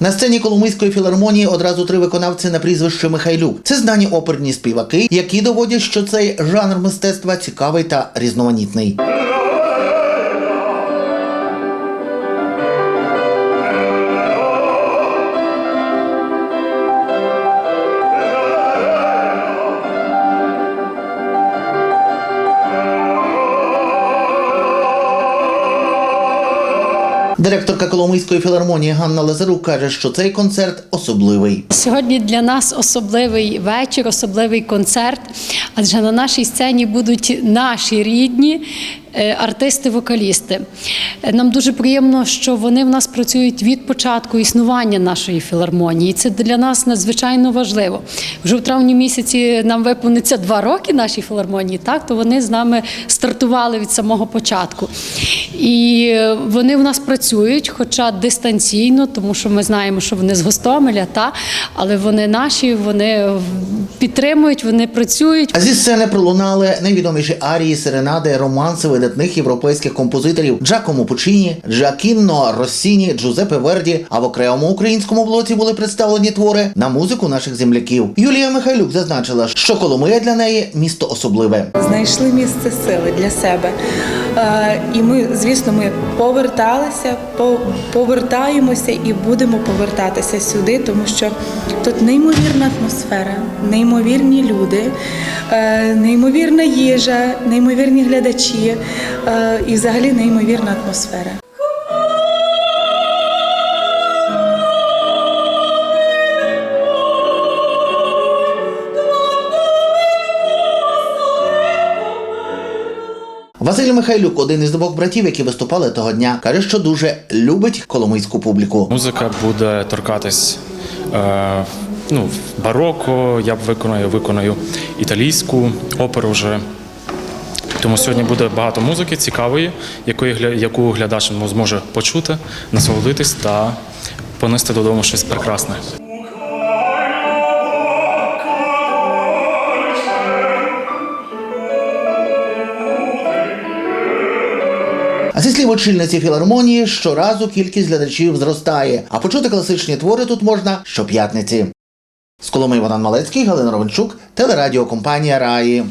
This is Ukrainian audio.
На сцені Коломийської філармонії одразу три виконавці на прізвище Михайлюк. Це знані оперні співаки, які доводять, що цей жанр мистецтва цікавий та різноманітний. Директорка Коломийської філармонії Ганна Лазарук каже, що цей концерт особливий. Сьогодні для нас особливий вечір, особливий концерт, адже на нашій сцені будуть наші рідні артисти-вокалісти. Е, Нам дуже приємно, що вони в нас працюють від початку існування нашої філармонії. Це для нас надзвичайно важливо. Вже в травні місяці нам виповниться два роки нашій філармонії, так то вони з нами стартували від самого початку. І е, вони в нас працюють, хоча дистанційно, тому що ми знаємо, що вони з Гостомеля, та але вони наші, вони підтримують, вони працюють. А зі сцени пролунали найвідоміші арії, серенади, романси видатних європейських композиторів Джакомо Пучіні, Джакінно Россіні, Джузеппе Верді. А в окремому українському блоці були представлені твори на музику наших земляків. Юлія Михайлюк зазначила, що Коломия для неї місто особливе. знайшли місце сили для себе. Е, І ми, звісно, ми поверталися, по- повертаємося і будемо повертатися сюди, тому що тут неймовірна атмосфера, неймовірні люди, е, неймовірна їжа, неймовірні глядачі і взагалі неймовірна атмосфера. Василь Михайлюк, один із двох братів, які виступали того дня, каже, що дуже любить коломийську публіку. Музика буде торкатись е, ну, бароко, я б виконаю, виконаю італійську оперу вже. Тому сьогодні буде багато музики цікавої, якої, яку глядач зможе почути, насолодитись та понести додому щось прекрасне. А зі слів очільниці філармонії, щоразу кількість глядачів зростає, а почути класичні твори тут можна щоп'ятниці. З Коломи Іван Малецький, Галина Ровенчук, телерадіокомпанія Раї.